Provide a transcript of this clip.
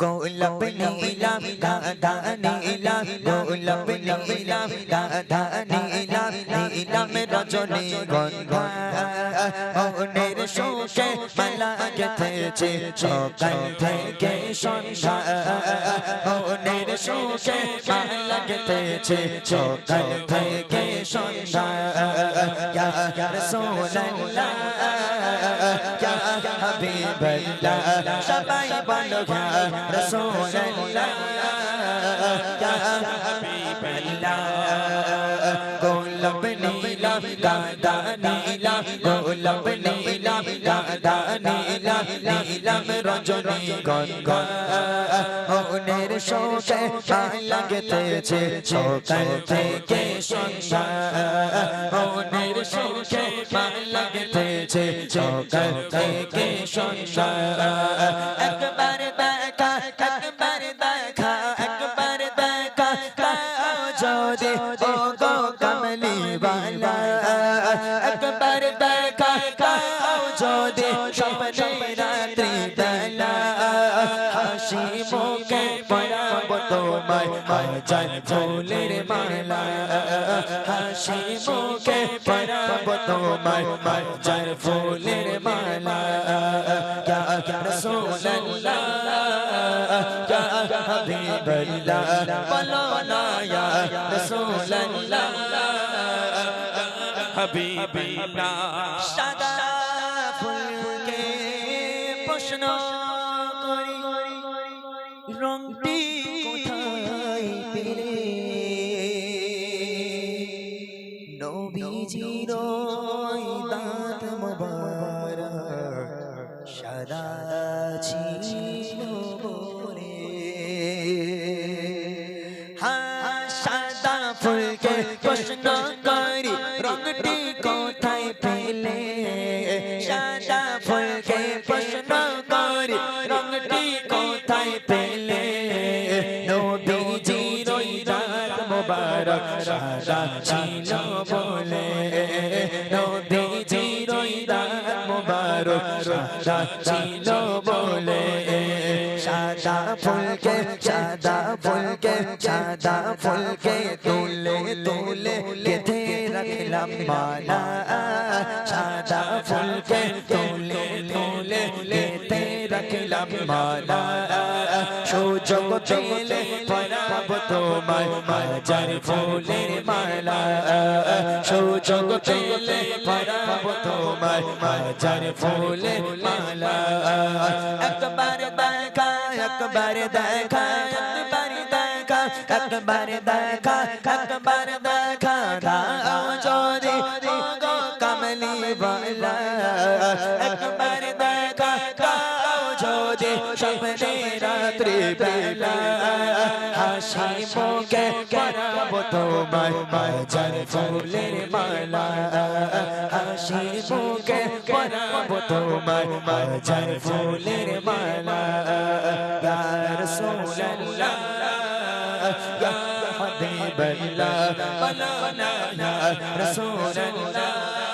গোলাপ নীলাম গাধা নীলাম গোলাপ নীলাম গাধা নীলাম নীলাম রজনী গন্ধা মনের শোকে মালা গেথেছে সকাল থেকে সন্ধ্যা মনের শোকে মালা গেথেছে সকাল থেকে সন্ধ্যা ইয়া রাসূলুল্লাহ ইয়া হাবিবাল্লাহ সবাই বলো হাবিবাল্লাহ গোলাপ নীলাম গাদা নীলাম গোলাপ নীলাম গাদা নীলাম নীলাম রজনী গঙ্গা মনের শোকে মালা গেতেছে সকাল থেকে সন্ধ্যা মনের শোকে গেতেছে সকাল থেকে সন্ধ্যা একবার দেখা একবার দেখা একবার দেখা তাও যদি ও গো কমলি বালা একবার দেখা তাও যদি স্বপ্নে রাত্রি তোমায় হাজার ফুলের মালা, হাসি মুখে পড়াব তোমায়। হাজার ফুলের মালা হাবিবিনা সাদা ফুলকে প্রশ্ন ওই দাঁত মোবারক সাদা ছিল বলে হ্যাঁ সাদা ফুলকে প্রশ্ন করি রংটি কোথায় পেলে সাদা ফুলকে প্রশ্ন মোবারক সাদা ছিল বলে। নবীজির ওই দাঁত মোবারক সাদা ছিল বলে। সাদা ফুলকে সাদা ফুলকে সাদা ফুলকে তুলে তুলে গেথে রাখলাম মালা। সাদা ফুলকে তুলে তুলে গেথে রাখলাম মালা। পেলে পরাব তোমায় হাজার ফুলের মালা পেলে পরাব তোমায় হাজার ফুলের মালা। একবার দেখা একবার দেখা একবার দেখা একবার দেখা একবার দেখা যদি স্বপ্নে রাত্রি বেলা। হাসি মুখে পরাব তোমায়, বাজার ফুলের মালা। হাসি মুখে পরাব তোমায়, বাজার ফুলের মালা। রাসূলুল্লাহ ইয়া হাবিবাল্লাহ মাওলানা ইয়া রাসূলুল্লাহ